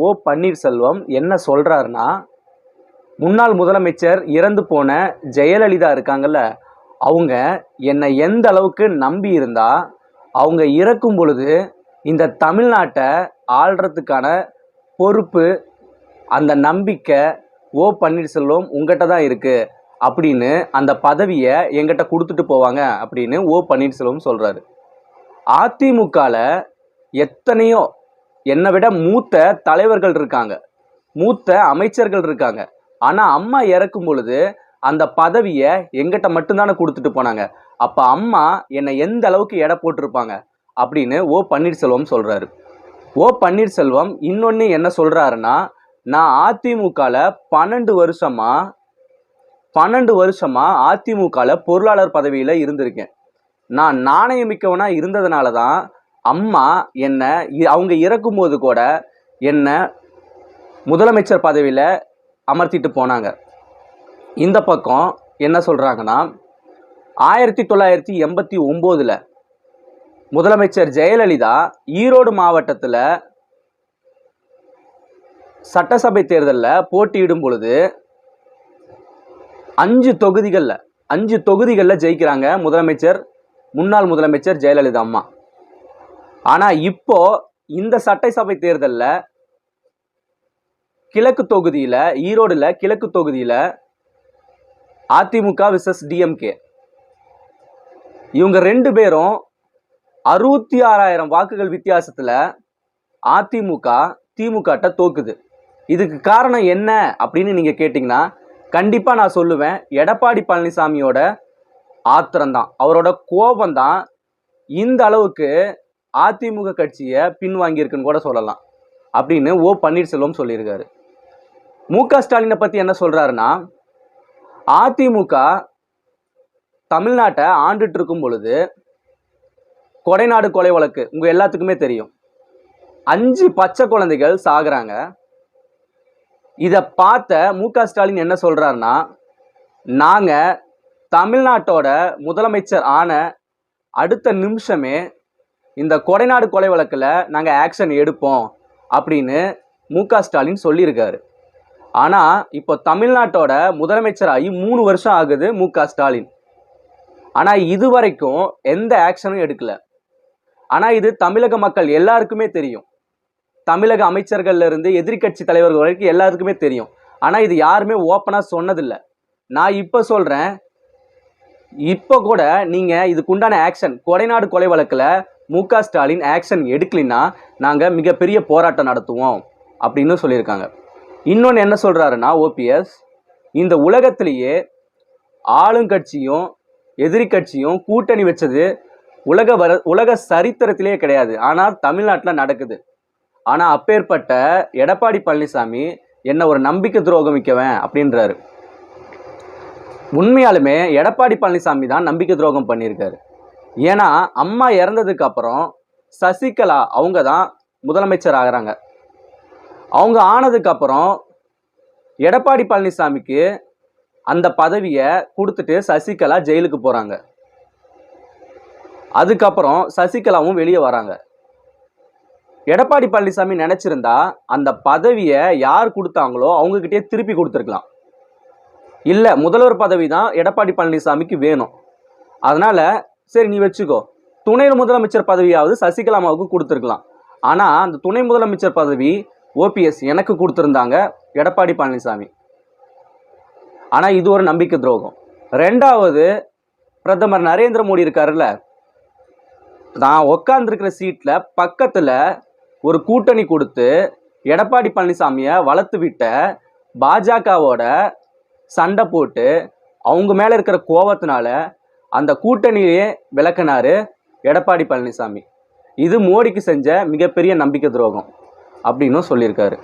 ஓ பன்னீர்செல்வம் என்ன சொல்கிறாருன்னா முன்னாள் முதலமைச்சர் இறந்து போன ஜெயலலிதா இருக்காங்கல்ல அவங்க என்னை எந்த அளவுக்கு நம்பி இருந்தா அவங்க இறக்கும் பொழுது இந்த தமிழ்நாட்டை ஆள்றதுக்கான பொறுப்பு அந்த நம்பிக்கை ஓ பன்னீர்செல்வம் உங்ககிட்ட தான் இருக்குது அப்படின்னு அந்த பதவியை எங்கிட்ட கொடுத்துட்டு போவாங்க அப்படின்னு ஓ பன்னீர்செல்வம் சொல்கிறாரு அதிமுகவில் எத்தனையோ என்னை விட மூத்த தலைவர்கள் இருக்காங்க. மூத்த அமைச்சர்கள் இருக்காங்க. ஆனால் அம்மா இறக்கும் பொழுது அந்த பதவியை எங்கிட்ட மட்டும்தானே கொடுத்துட்டு போனாங்க. அப்போ அம்மா என்னை எந்த அளவுக்கு எடை போட்டிருப்பாங்க அப்படின்னு ஓ பன்னீர்செல்வம் சொல்கிறாரு ஓ பன்னீர்செல்வம் இன்னொன்று என்ன சொல்கிறாருன்னா நான் அதிமுகவில் பன்னெண்டு வருஷமா பன்னெண்டு வருஷமா அதிமுகவில் பொருளாளர் பதவியில் இருந்திருக்கேன். நான் நாணயமிக்கவனாக இருந்ததுனால தான் அம்மா என்ன அவங்க இறக்கும்போது கூட என்ன முதலமைச்சர் பதவியில் அமர்த்திட்டு போனாங்க. இந்த பக்கம் என்ன சொல்கிறாங்கன்னா ஆயிரத்தி தொள்ளாயிரத்தி எண்பத்தி ஒம்போதில் முதலமைச்சர் ஜெயலலிதா ஈரோடு மாவட்டத்தில் சட்டசபை தேர்தலில் போட்டியிடும் பொழுது அஞ்சு தொகுதிகளில் அஞ்சு தொகுதிகளில் ஜெயிக்கிறாங்க முதலமைச்சர் முன்னாள் முதலமைச்சர் ஜெயலலிதா அம்மா. ஆனால் இப்போ இந்த சட்டசபை தேர்தலில் கிழக்கு தொகுதியில் ஈரோடுல கிழக்கு தொகுதியில் அதிமுக விசஸ் டிஎம்கே இவங்க ரெண்டு பேரும் அறுபத்தி ஆறாயிரம் வாக்குகள் வித்தியாசத்தில் அதிமுக திமுகட்ட தோக்குது. இதுக்கு காரணம் என்ன அப்படின்னு நீங்கள் கேட்டிங்கன்னா கண்டிப்பாக நான் சொல்லுவேன் எடப்பாடி பழனிசாமியோட ஆத்திரம்தான். அவரோட கோபம்தான் இந்த அளவுக்கு அதிமுக கட்சியை பின்வாங்கியிருக்குன்னு கூட சொல்லலாம். அப்படின்னு ஓ பன்னீர்செல்வம் சொல்லியிருக்காரு. மு க ஸ்டாலினை பற்றி என்ன சொல்கிறாருன்னா அதிமுக தமிழ்நாட்டை ஆண்டுட்டு இருக்கும் பொழுது கொடைநாடு கொலை வழக்கு உங்கள் எல்லாத்துக்குமே தெரியும். அஞ்சு பச்சை குழந்தைகள் சாகுறாங்க. இதை பார்த்த மு க ஸ்டாலின் என்ன சொல்கிறாருன்னா நாங்கள் தமிழ்நாட்டோட முதலமைச்சர் ஆன அடுத்த நிமிஷமே இந்த கொடைநாடு கொலை வழக்கில் நாங்கள் ஆக்ஷன் எடுப்போம் அப்படின்னு மு க ஸ்டாலின் சொல்லியிருக்காரு. ஆனால் இப்போ தமிழ்நாட்டோட முதலமைச்சராகி மூணு வருஷம் ஆகுது மு க ஸ்டாலின். ஆனால் இது வரைக்கும் எந்த ஆக்ஷனும் எடுக்கல. ஆனால் இது தமிழக மக்கள் எல்லாருக்குமே தெரியும். தமிழக அமைச்சர்கள்லேருந்து எதிர்கட்சி எதிர்க்கட்சி தலைவர்கள் வரைக்கும் எல்லாருக்குமே தெரியும். ஆனால் இது யாருமே ஓப்பனாக சொன்னதில்லை. நான் இப்போ சொல்கிறேன் இப்போ கூட நீங்கள் இதுக்குண்டான ஆக்ஷன் கொடைநாடு கொலை வழக்கில் மு க ஸ்டாலின் ஆக்ஷன் எடுக்கலைன்னா நாங்கள் மிகப்பெரிய போராட்டம் நடத்துவோம் அப்படின்னு சொல்லியிருக்காங்க. இன்னொன்று என்ன சொல்கிறாருன்னா ஓபிஎஸ் இந்த உலகத்திலேயே ஆளுங்கட்சியும் எதிரி கட்சியும் கூட்டணி வச்சது உலக வர உலக சரித்திரத்திலே கிடையாது. ஆனால் தமிழ்நாட்டில் நடக்குது. ஆனால் அப்பேற்பட்ட எடப்பாடி பழனிசாமி என்ன ஒரு நம்பிக்கை துரோகம் மிக்கவன் அப்படின்றாரு. உண்மையாலுமே எடப்பாடி பழனிசாமி தான் நம்பிக்கை துரோகம் பண்ணியிருக்காரு. ஏன்னா அம்மா இறந்ததுக்கு அப்புறம் சசிகலா அவங்க தான் முதலமைச்சர் ஆகிறாங்க. அவங்க ஆனதுக்கு அப்புறம் எடப்பாடி பழனிசாமிக்கு அந்த பதவியை கொடுத்துட்டு சசிகலா ஜெயிலுக்கு போகிறாங்க அதுக்கப்புறம் சசிகலாவும் வெளியே வராங்க. எடப்பாடி பழனிசாமி நினச்சிருந்தா அந்த பதவியை யார் கொடுத்தாங்களோ அவங்கக்கிட்டே திருப்பி கொடுத்துருக்கலாம். இல்லை முதல்வர் பதவி தான் எடப்பாடி பழனிசாமிக்கு வேணும். அதனால சரி நீ வச்சுக்கோ. துணை முதலமைச்சர் பதவியாவது சசிகலாமாவுக்கு கொடுத்துருக்கலாம். ஆனால் அந்த துணை முதலமைச்சர் பதவி ஓபிஎஸ் எனக்கு கொடுத்துருந்தாங்க எடப்பாடி பழனிசாமி. ஆனால் இது ஒரு நம்பிக்கை துரோகம். ரெண்டாவது பிரதமர் நரேந்திர மோடி இருக்காருல்ல. நான் உட்காந்துருக்கிற சீட்டில் பக்கத்தில் ஒரு கூட்டணி கொடுத்து எடப்பாடி பழனிசாமியை வளர்த்து விட்ட பாஜகவோட சண்டை போட்டு அவங்க மேலே இருக்கிற கோபத்தினால அந்த கூட்டணியே விளக்குனாரு எடப்பாடி பழனிசாமி. இது மோடிக்கு செஞ்ச மிகப்பெரிய நம்பிக்கை துரோகம் அப்படின்னும் சொல்லியிருக்காரு.